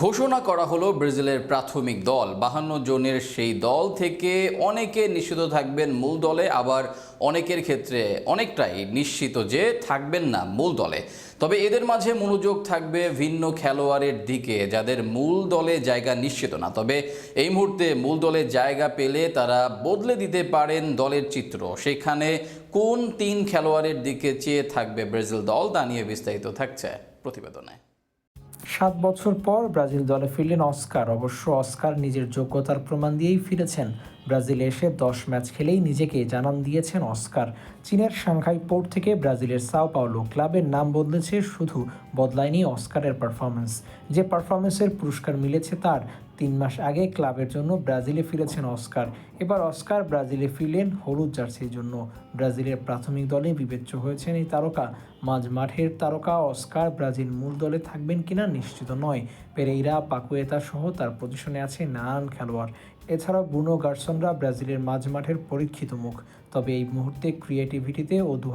ঘোষণা করা হলো ব্রাজিলের প্রাথমিক দল। বাহান্ন জনের সেই দল থেকে অনেকে নিশ্চিত থাকবেন মূল দলে, আবার অনেকের ক্ষেত্রে অনেকটাই নিশ্চিত যে থাকবেন না মূল দলে। তবে এদের মাঝে মনোযোগ থাকবে ভিন্ন খেলোয়াড়ের দিকে, যাদের মূল দলে জায়গা নিশ্চিত না। তবে এই মুহূর্তে মূল দলে জায়গা পেলে তারা বদলে দিতে পারেন দলের চিত্র। সেখানে কোন তিন খেলোয়াড়ের দিকে চেয়ে থাকবে ব্রাজিল দল তা নিয়ে বিস্তারিত থাকছে প্রতিবেদনে। সাত বছর পর ব্রাজিল দলে ফিরলেন অস্কার। অবশ্য অস্কার নিজের যোগ্যতার প্রমাণ দিয়েই ফিরেছেন। ব্রাজিলে এসে দশ ম্যাচ খেলেই নিজেকে জানান দিয়েছেন অস্কার। চীনের সাংহাই পোর্ট থেকে ব্রাজিলের সাও পাওলো ক্লাবের নাম বদলেছে, শুধু বদলায়নি অস্কারের পারফরমেন্স যে পারফরমেন্সের পুরস্কার মিলেছে তার তিন মাস আগে ক্লাবের জন্য ব্রাজিলে ফিরেছেন অস্কার। এবার অস্কার ব্রাজিলে ফিরলেন হলুদ জার্সির জন্য। ব্রাজিলের প্রাথমিক দলে বিবেচ্য হয়েছেন এই তারকা। মাঝ মাঠের তারকা অস্কার ব্রাজিল মূল দলে থাকবেন কিনা নিশ্চিত নয়। পেরেইরা, পাকুয়েতা সহ তার পজিশনে আছে নানান খেলোয়াড়। এছাড়াও বুনো গার্সনরা ব্রাজিলের মাঝ মাঠের পরীক্ষিত মুখ। তবে এই মুহূর্তে ক্রিয়েটিভিটিতে ও দু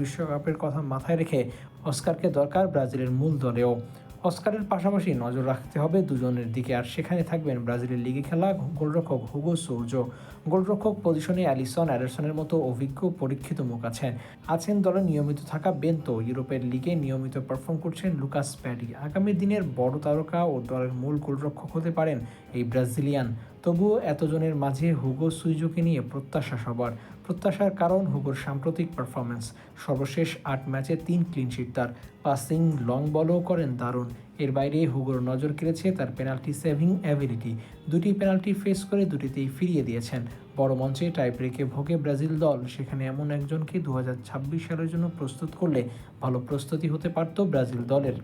বিশ্বকাপের কথা মাথায় রেখে অস্কারকে দরকার ব্রাজিলের মূল দলেও। অস্কারের পাশাপাশি নজর রাখতে হবে দুজনের দিকে। আর সেখানে থাকবেন ব্রাজিলের লিগে খেলা গোলরক্ষক হুগো সৌর্য গোলরক্ষক পজিশনে অ্যালিসন অ্যাডারসনের মতো অভিজ্ঞ পরীক্ষিত মুখ আছেন। আছেন দলে নিয়মিত থাকা বেন্তো। ইউরোপের লিগে নিয়মিত পারফর্ম করছেন লুকাস প্যাডি আগামী দিনের বড় তারকা ও দলের মূল গোলরক্ষক হতে পারেন এই ব্রাজিলিয়ান তবুও এতজনের মাঝে হুগো সুইজোকে নিয়ে প্রত্যাশা সবার। প্রত্যাশার কারণ হুগোর সাম্প্রতিক পারফরমেন্স সর্বশেষ আট ম্যাচে তিন ক্লিনশিট তার। পাসিং লং বলও করেন দারুণ। এর বাইরে হুগোর নজর কেড়েছে তার পেনাল্টি সেভিং অ্যাবিলিটি দুটি পেনাল্টি ফেস করে দুটিতেই ফিরিয়ে দিয়েছেন। বড় মঞ্চে টাই ব্রেকে ভোগে ব্রাজিল দল। সেখানে এমন একজনকে দু হাজার ছাব্বিশ সালের জন্য প্রস্তুত করলে ভালো প্রস্তুতি হতে পারত ব্রাজিল দলের।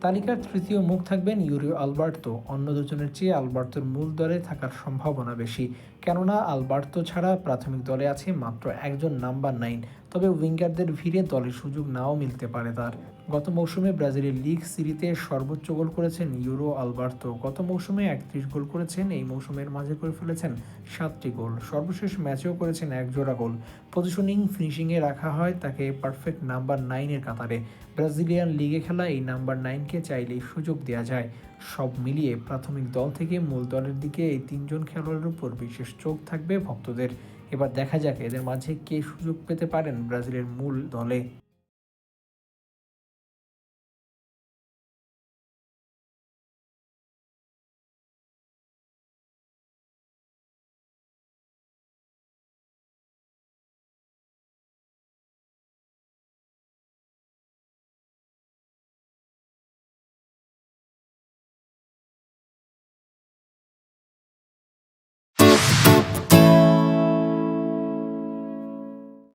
তালিকার তৃতীয় মুখ থাকবেন ইউরিও আলবার্তো। অন্য দুজনের চেয়ে আলবার্তোর মূল দলে থাকার সম্ভাবনা বেশি। কেননা, আলবার্তো ছাড়া প্রাথমিক দলে আছে মাত্র একজন নাম্বার নাইন। তবে উইঙ্গারদের ভিড়ে দলের সুযোগ নাও মিলতে পারে তার। গত মৌসুমে ব্রাজিলের লিগ সিরিতে সর্বোচ্চ গোল করেছেন ইউরো আলবার্তো। গত মৌসুমে একত্রিশ গোল করেছেন, এই মৌসুমের মাঝে করে ফেলেছেন সাতটি গোল। সর্বশেষ ম্যাচেও করেছেন এক জোড়া গোল। পজিশনিং ফিনিশিংয়ে রাখা হয় তাকে পারফেক্ট নাম্বার নাইনের কাতারে। ব্রাজিলিয়ান লিগে খেলা এই নাম্বার নাইনকে চাইলেই সুযোগ দেওয়া যায়। সব মিলিয়ে প্রাথমিক দল থেকে মূল দলের দিকে এই তিনজন খেলোয়াড়ের উপর বিশেষ চোখ থাকবে ভক্তদের। এবার দেখা যাক এদের মাঝে কে সুযোগ পেতে পারেন ব্রাজিলের মূল দলে।